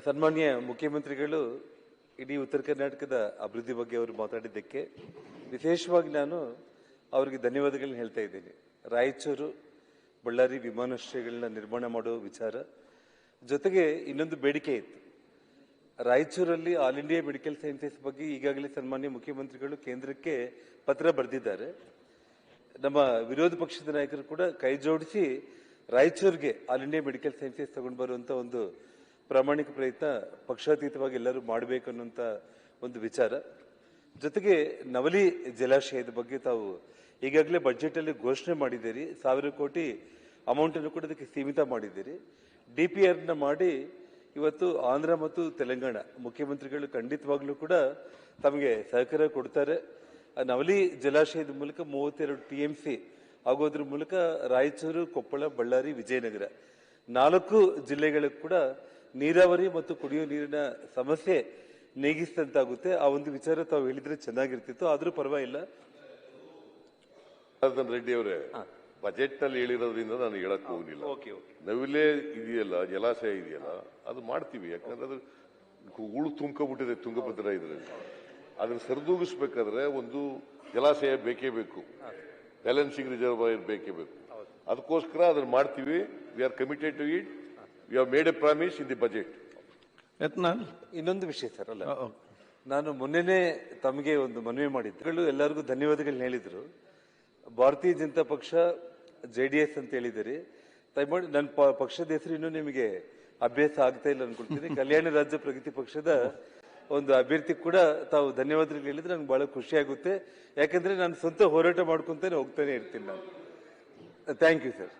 ಸನ್ಮಾನ್ಯ ಮುಖ್ಯಮಂತ್ರಿಗಳು, ಇಡೀ ಉತ್ತರ ಕರ್ನಾಟಕದ ಅಭಿವೃದ್ಧಿ ಬಗ್ಗೆ ಅವರು ಮಾತಾಡಿದ್ದಕ್ಕೆ ವಿಶೇಷವಾಗಿ ನಾನು ಅವರಿಗೆ ಧನ್ಯವಾದಗಳನ್ನ ಹೇಳ್ತಾ ಇದ್ದೀನಿ. ರಾಯಚೂರು, ಬಳ್ಳಾರಿ ವಿಮಾನಾಶ್ರಯಗಳನ್ನ ನಿರ್ಮಾಣ ಮಾಡೋ ವಿಚಾರ ಜೊತೆಗೆ ಇನ್ನೊಂದು ಬೇಡಿಕೆ ಇತ್ತು. ರಾಯಚೂರಲ್ಲಿ ಆಲ್ ಇಂಡಿಯಾ ಮೆಡಿಕಲ್ ಸೈನ್ಸಸ್ ಬಗ್ಗೆ ಈಗಾಗಲೇ ಸನ್ಮಾನ್ಯ ಮುಖ್ಯಮಂತ್ರಿಗಳು ಕೇಂದ್ರಕ್ಕೆ ಪತ್ರ ಬರೆದಿದ್ದಾರೆ. ನಮ್ಮ ವಿರೋಧ ಪಕ್ಷದ ನಾಯಕರು ಕೂಡ ಕೈ ಜೋಡಿಸಿ ರಾಯಚೂರಿಗೆ ಆಲ್ ಇಂಡಿಯಾ ಮೆಡಿಕಲ್ ಸೈನ್ಸಸ್ ತಗೊಂಡು ಬರುವಂತ ಒಂದು ಪ್ರಾಮಾಣಿಕ ಪ್ರಯತ್ನ ಪಕ್ಷಾತೀತವಾಗಿ ಎಲ್ಲರೂ ಮಾಡಬೇಕು ಅನ್ನುವಂತ ಒಂದು ವಿಚಾರ. ಜೊತೆಗೆ ನವಲಿ ಜಲಾಶಯದ ಬಗ್ಗೆ ತಾವು ಈಗಾಗಲೇ ಬಜೆಟಲ್ಲಿ ಘೋಷಣೆ ಮಾಡಿದ್ದೀರಿ. ಸಾವಿರ ಕೋಟಿ ಅಮೌಂಟನ್ನು ಕೂಡ ಅದಕ್ಕೆ ಸೀಮಿತ ಮಾಡಿದ್ದೀರಿ. ಪಿ ಆರ್ನ ಮಾಡಿ ಇವತ್ತು ಆಂಧ್ರ ಮತ್ತು ತೆಲಂಗಾಣ ಮುಖ್ಯಮಂತ್ರಿಗಳು ಖಂಡಿತವಾಗ್ಲೂ ಕೂಡ ತಮಗೆ ಸಹಕಾರ ಕೊಡ್ತಾರೆ. ನವಲಿ ಜಲಾಶಯದ ಮೂಲಕ ಮೂವತ್ತೆರಡು ಟಿ ಎಂ ಸಿ ಆಗೋದ್ರ ಮೂಲಕ ರಾಯಚೂರು, ಕೊಪ್ಪಳ, ಬಳ್ಳಾರಿ, ವಿಜಯನಗರ ನಾಲ್ಕು ಜಿಲ್ಲೆಗಳಿಗೆ ಕೂಡ ನೀರಾವರಿ ಮತ್ತು ಕುಡಿಯುವ ನೀರಿನ ಸಮಸ್ಯೆ ನೀಗಿಸಿದಂತಾಗುತ್ತೆ. ಆ ಒಂದು ವಿಚಾರ ತಾವು ಹೇಳಿದ್ರೆ ಚೆನ್ನಾಗಿರ್ತಿತ್ತು. ಆದ್ರೂ ಪರವಾಗಿಲ್ಲ. ರೆಡ್ಡಿ ಅವರೇ ಬಜೆಟ್ನಲ್ಲಿ ಹೇಳಿರೋದ್ರಿಂದ ನಾನು ಹೇಳಕ್ ಹೋಗಿಲ್ಲ ನವಿಲೆ ಇದೆಯಲ್ಲ ಜಲಾಶಯ ಇದೆಯಲ್ಲ ಅದು ಮಾಡ್ತೀವಿ. ಯಾಕಂದ್ರೆ ಅದು ಹೂಳು ತುಂಬ್ಕೊಬಿಟ್ಟಿದೆ ತುಂಗಭದ್ರ ಇದ್ರಲ್ಲಿ. ಅದನ್ನ ಸರಿದೂಗಿಸ್ಬೇಕಾದ್ರೆ ಒಂದು ಜಲಾಶಯ ಬೇಕೇ ಬೇಕು. ಬ್ಯಾಲೆನ್ಸಿಂಗ್ ರಿಸರ್ವ್ ಬೇಕೇ ಬೇಕು. ಅದಕ್ಕೋಸ್ಕರ ಅದನ್ನ ಮಾಡ್ತೀವಿ. We are committed to it. We have made a promise in the budget ನಾನು ಇನ್ನೊಂದು ವಿಷಯ ಸರ್ ಅಲ್ಲ. ನಾನು ಮೊನ್ನೆನೇ ತಮಗೆ ಒಂದು ಮನವಿ ಮಾಡಿದ್ದೆ. ಎಲ್ಲರಿಗೂ ಧನ್ಯವಾದಗಳು ಹೇಳಿದರು. ಭಾರತೀಯ ಜನತಾ ಪಕ್ಷ ಜೆ ಡಿ ಎಸ್ ಅಂತ ಹೇಳಿದಿರಿ ದಯಮಾಡಿ ನನ್ನ ಪ- ಪಕ್ಷದ ಹೆಸರು ಇನ್ನೂ ನಿಮಗೆ ಅಭ್ಯಾಸ ಆಗ್ತಾ ಇಲ್ಲ ಅನ್ಕೊಳ್ತೀನಿ. ಕಲ್ಯಾಣ ರಾಜ್ಯ ಪ್ರಗತಿ ಪಕ್ಷದ ಒಂದು ಅಭ್ಯರ್ಥಿ ಕೂಡ ತಾವು ಧನ್ಯವಾದಗಳು ಹೇಳಿದ್ರೆ ನಂಗೆ ಬಹಳ ಖುಷಿ ಆಗುತ್ತೆ. ಯಾಕಂದ್ರೆ ನಾನು ಸ್ವಂತ ಹೋರಾಟ ಮಾಡ್ಕೊಂತಾನೆ ಹೋಗ್ತಾನೆ ಇರ್ತೀನಿ ನಾನು. Thank you sir